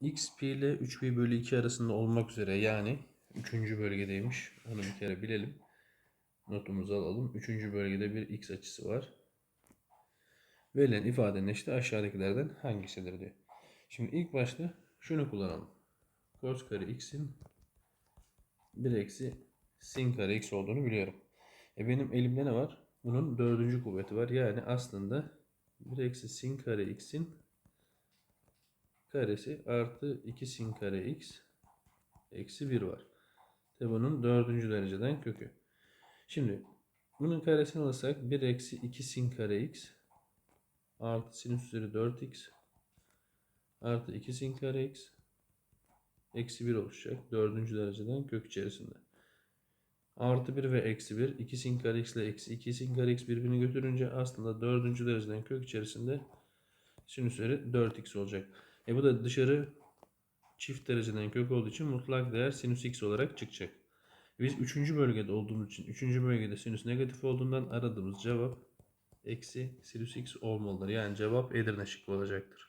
x pi ile 3 pi bölü 2 arasında olmak üzere yani 3. bölgedeymiş. Onu bir kere bilelim. Notumuzu alalım. 3. bölgede bir x açısı var. Verilen ifadenin işte aşağıdakilerden hangisidir diyor. Şimdi ilk başta şunu kullanalım. Cos kare x'in 1 eksi sin kare x olduğunu biliyorum. E benim elimde ne var? Bunun dördüncü kuvveti var. Yani aslında 1 eksi sin kare x'in karesi artı 2 sin kare x eksi 1 var. Ve bunun dördüncü dereceden kökü. Şimdi bunun karesini alırsak 1 eksi 2 sin kare x artı sinüs üzeri 4x artı 2 sin kare x eksi 1 oluşacak. Dördüncü dereceden kök içerisinde. Artı 1 ve eksi 1. 2 sin kare x ile eksi 2 sin kare x birbirini götürünce aslında dördüncü dereceden kök içerisinde sinüs üzeri 4x olacak. E bu da dışarı çift dereceden kök olduğu için mutlak değer sinüs x olarak çıkacak. Biz 3. bölgede olduğumuz için 3. bölgede sinüs negatif olduğundan aradığımız cevap eksi sinüs x olmalıdır. Yani cevap Edirne şıkkı olacaktır.